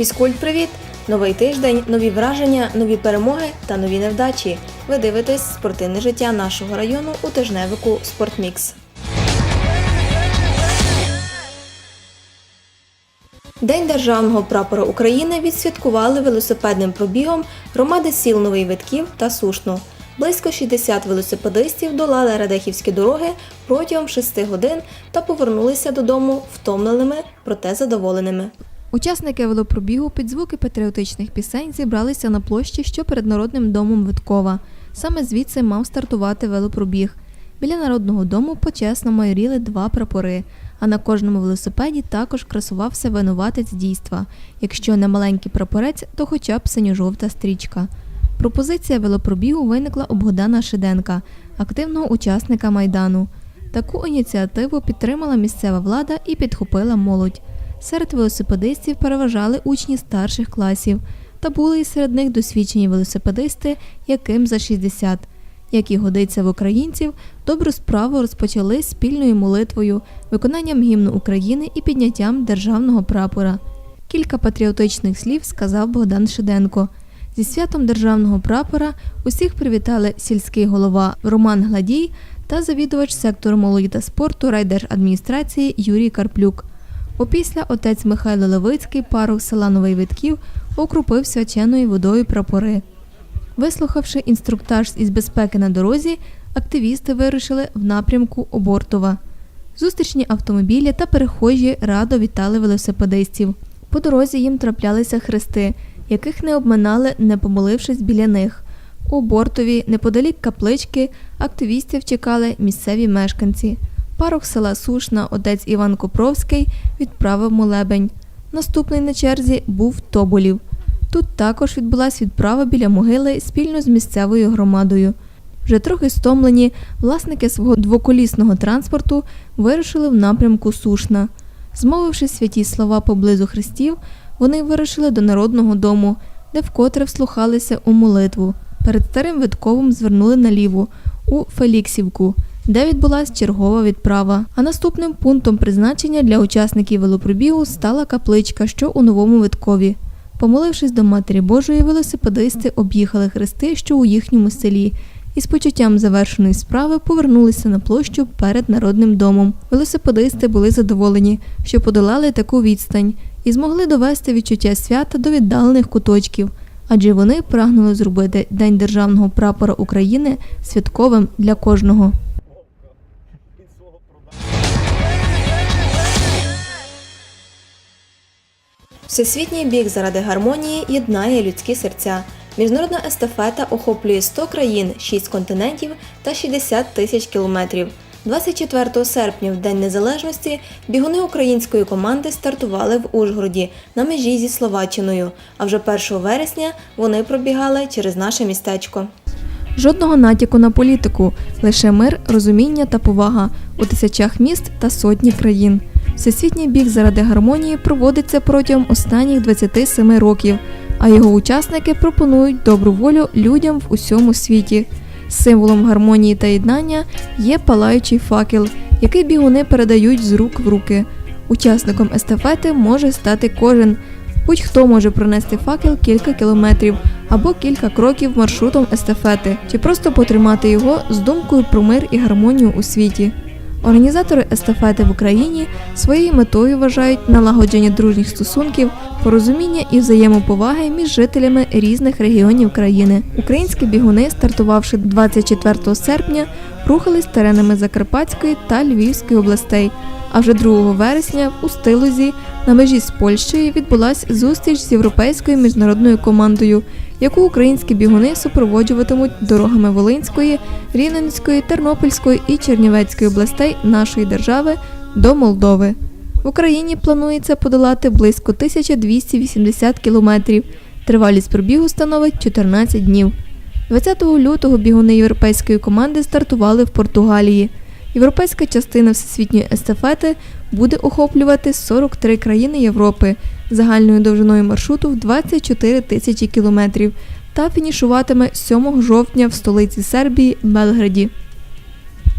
Фізкульт, привіт! Новий тиждень, нові враження, нові перемоги та нові невдачі. Ви дивитесь спортивне життя нашого району у тижневику Спортмікс. День державного прапора України відсвяткували велосипедним пробігом громади сіл Новий Витків та Сушну. Близько 60 велосипедистів долали Радехівські дороги протягом 6 годин та повернулися додому втомленими, проте задоволеними. Учасники велопробігу під звуки патріотичних пісень зібралися на площі, що перед народним домом Виткова. Саме звідси мав стартувати велопробіг. Біля народного дому почесно майоріли два прапори, а на кожному велосипеді також красувався винуватець дійства. Якщо не маленький прапорець, то хоча б синьо-жовта стрічка. Пропозиція велопробігу виникла у Богдана Шиденка, активного учасника майдану. Таку ініціативу підтримала місцева влада і підхопила молодь. Серед велосипедистів переважали учні старших класів, та були і серед них досвідчені велосипедисти, яким за 60. Як і годиться в українців, добру справу розпочали спільною молитвою, виконанням гімну України і підняттям державного прапора. Кілька патріотичних слів сказав Богдан Шиденко. Зі святом державного прапора усіх привітали сільський голова Роман Гладій та завідувач сектору молоді та спорту райдержадміністрації Юрій Карплюк. Опісля отець Михайло Левицький, парох села Новий Витків, окропив свяченою водою прапори. Вислухавши інструктаж із безпеки на дорозі, активісти вирушили в напрямку Обортова. Зустрічні автомобілі та перехожі радо вітали велосипедистів. По дорозі їм траплялися хрести, яких не обминали, не помолившись біля них. У Бортові, неподалік каплички, активістів чекали місцеві мешканці. Парох села Сушна, отець Іван Копровський, відправив молебень. Наступний на черзі був Тоболів. Тут також відбулася відправа біля могили спільно з місцевою громадою. Вже трохи стомлені, власники свого двоколісного транспорту вирушили в напрямку Сушна. Змовивши святі слова поблизу хрестів, вони вирушили до народного дому, де вкотре вслухалися у молитву. Перед старим Витковим звернули наліво у Феліксівку, де відбулася чергова відправа. А наступним пунктом призначення для учасників велопробігу стала капличка, що у новому Виткові. Помолившись до Матері Божої, велосипедисти об'їхали хрести, що у їхньому селі, і з почуттям завершеної справи повернулися на площу перед народним домом. Велосипедисти були задоволені, що подолали таку відстань, і змогли довести відчуття свята до віддалених куточків, адже вони прагнули зробити День державного прапора України святковим для кожного. Всесвітній біг заради гармонії єднає людські серця. Міжнародна естафета охоплює 100 країн, 6 континентів та 60 тисяч кілометрів. 24 серпня, в День Незалежності, бігуни української команди стартували в Ужгороді на межі зі Словаччиною, а вже 1 вересня вони пробігали через наше містечко. Жодного натяку на політику, лише мир, розуміння та повага у тисячах міст та сотні країн. Всесвітній біг заради гармонії проводиться протягом останніх 27 років, а його учасники пропонують добру волю людям в усьому світі. Символом гармонії та єднання є палаючий факел, який бігуни передають з рук в руки. Учасником естафети може стати кожен. Будь-хто може пронести факел кілька кілометрів або кілька кроків маршрутом естафети, чи просто потримати його з думкою про мир і гармонію у світі. Організатори естафети в Україні своєю метою вважають налагодження дружніх стосунків, порозуміння і взаємоповаги між жителями різних регіонів країни. Українські бігуни, стартувавши 24 серпня, рухались теренами Закарпатської та Львівської областей. А вже 2 вересня у Стилузі на межі з Польщею відбулася зустріч з європейською міжнародною командою, яку українські бігуни супроводжуватимуть дорогами Волинської, Рівненської, Тернопільської і Чернівецької областей нашої держави до Молдови. В Україні планується подолати близько 1280 кілометрів. Тривалість пробігу становить 14 днів. 20 лютого бігуни європейської команди стартували в Португалії. Європейська частина всесвітньої естафети буде охоплювати 43 країни Європи загальною довжиною маршруту в 24 тисячі кілометрів та фінішуватиме 7 жовтня в столиці Сербії Белграді.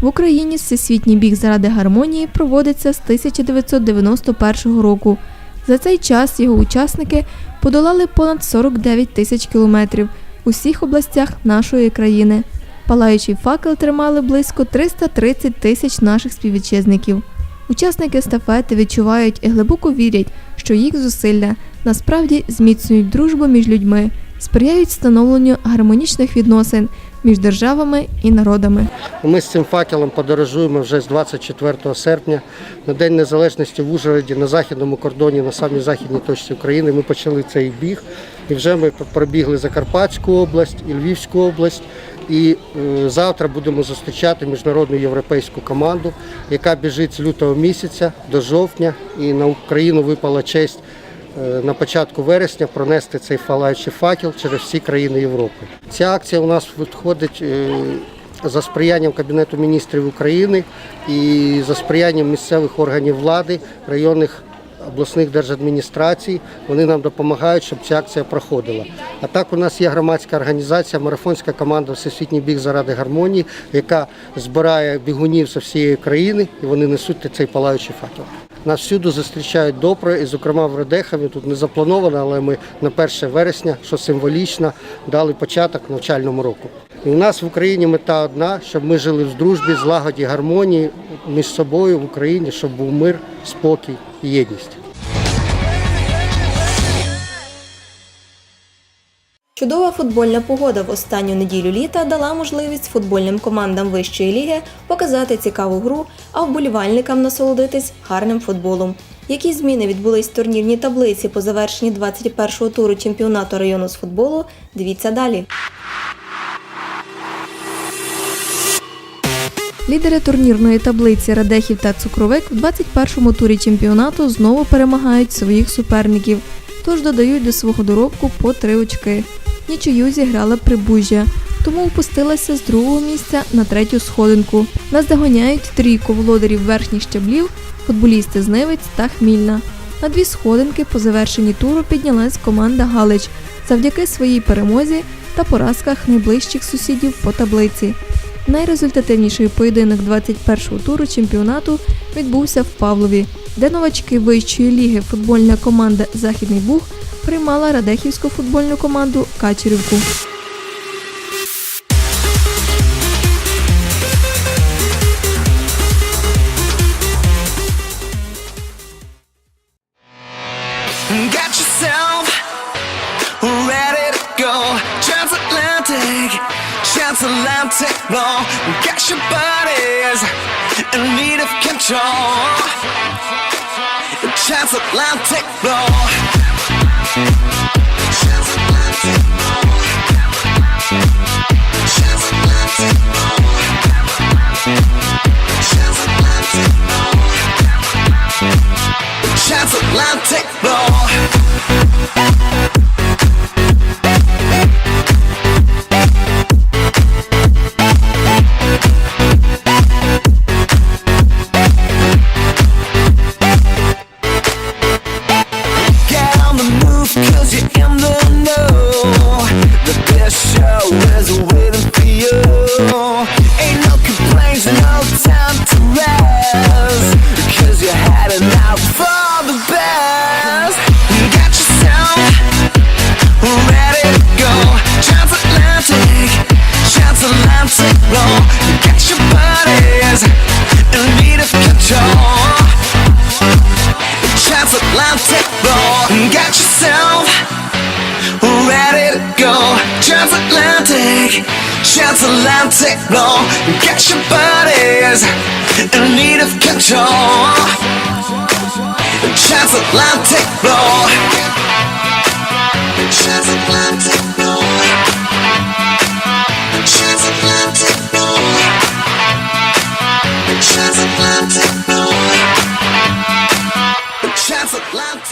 В Україні всесвітній біг заради гармонії проводиться з 1991 року. За цей час його учасники подолали понад 49 тисяч кілометрів у всіх областях нашої країни. Палаючий факел тримали близько 330 тисяч наших співвітчизників. Учасники естафети відчувають і глибоко вірять, що їх зусилля насправді зміцнюють дружбу між людьми, сприяють встановленню гармонічних відносин між державами і народами. Ми з цим факелом подорожуємо вже з 24 серпня на День Незалежності в Ужгороді на західному кордоні, на самій західній точці України. Ми почали цей біг і вже ми пробігли Закарпатську область і Львівську область. І е, завтра будемо зустрічати міжнародну європейську команду, яка біжить з лютого місяця до жовтня. І на Україну випала честь е, на початку вересня пронести цей фалаючий факел через всі країни Європи. Ця акція у нас виходить е, за сприянням Кабінету міністрів України і за сприянням місцевих органів влади, районних обласних держадміністрацій. Вони нам допомагають, щоб ця акція проходила. А так у нас є громадська організація, марафонська команда Всесвітній біг заради гармонії, яка збирає бігунів з всієї країни і вони несуть цей палаючий факел. Нас всюди зустрічають добре, і, зокрема, в Радехові тут не заплановано, але ми на 1 вересня, що символічно, дали початок навчальному року. І у нас в Україні мета одна, щоб ми жили в дружбі, злагоді, гармонії між собою в Україні, щоб був мир, спокій єдність. Чудова футбольна погода в останню неділю літа дала можливість футбольним командам вищої ліги показати цікаву гру, а вболівальникам насолодитись гарним футболом. Які зміни відбулись в турнірній таблиці по завершенні 21-го туру чемпіонату району з футболу? Дивіться далі. Лідери турнірної таблиці Радехів та Цукровик в 21-му турі чемпіонату знову перемагають своїх суперників, тож додають до свого доробку по три очки. Нічию зіграла Прибужжя, тому опустилася з другого місця на третю сходинку. Наздоганяють трійку володарів верхніх щаблів, футболісти Знивець та Хмільна. На дві сходинки по завершенні туру піднялась команда Галич завдяки своїй перемозі та поразках найближчих сусідів по таблиці. Найрезультативніший поєдинок 21-го туру чемпіонату відбувся в Павлові, де новачки вищої ліги футбольна команда Західний Буг приймала радехівську футбольну команду Качерівку. Transatlantic flow. Got your bodies in need of control. Transatlantic flow. Atlantic blow You got your bodies in need of control Transatlantic blow Transatlantic blow Transatlantic Transatlantic Transatlantic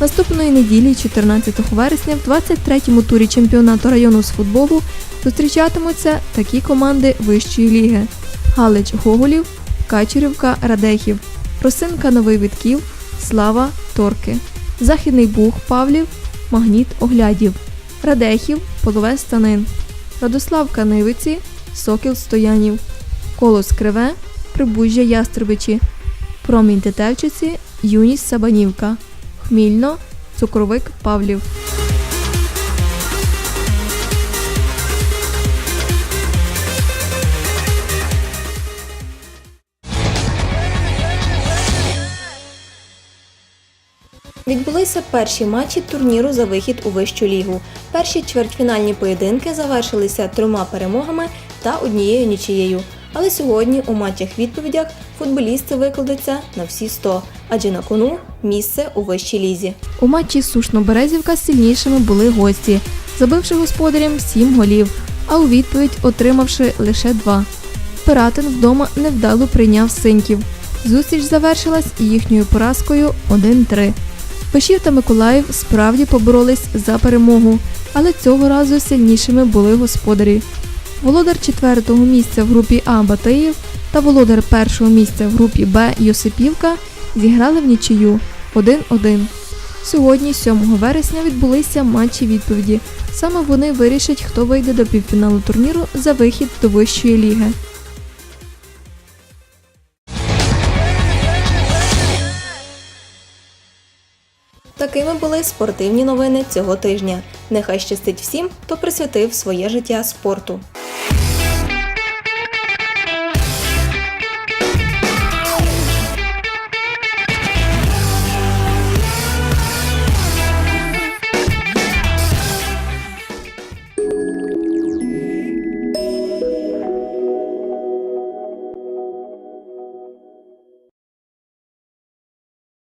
Наступної неділі, 14 вересня, в 23-му турі чемпіонату району з футболу зустрічатимуться такі команди вищої ліги: Галич Гоголів, Качерівка Радехів, Росинка Новий Витків, Слава Торки, Західний Буг Павлів, Магніт Оглядів, Радехів, Полове Станин, Радослав Канивиці, Сокіл Стоянів, Колос Криве, Прибужжя Ястребичі, Промінь Тетевчиці, Юність Сабанівка, Хмільно, Цукровик Павлів. Відбулися перші матчі турніру за вихід у вищу лігу. Перші чвертьфінальні поєдинки завершилися трьома перемогами та однією нічією. Але сьогодні у матчах-відповідях футболісти викладуться на всі 100, адже на кону місце у вищій лізі. У матчі Сушно-Березівка сильнішими були гості, забивши господарям 7 голів, а у відповідь отримавши лише 2. Пиратин вдома невдало прийняв синьків. Зустріч завершилась їхньою поразкою 1-3. Пешів та Миколаїв справді поборолись за перемогу, але цього разу сильнішими були господарі. Володар четвертого місця в групі А Батиїв та володар першого місця в групі Б Йосипівка зіграли в нічию 1-1. Сьогодні, 7 вересня, відбулися матчі відповіді. Саме вони вирішать, хто вийде до півфіналу турніру за вихід до вищої ліги. Такими були спортивні новини цього тижня. Нехай щастить всім, хто присвятив своє життя спорту.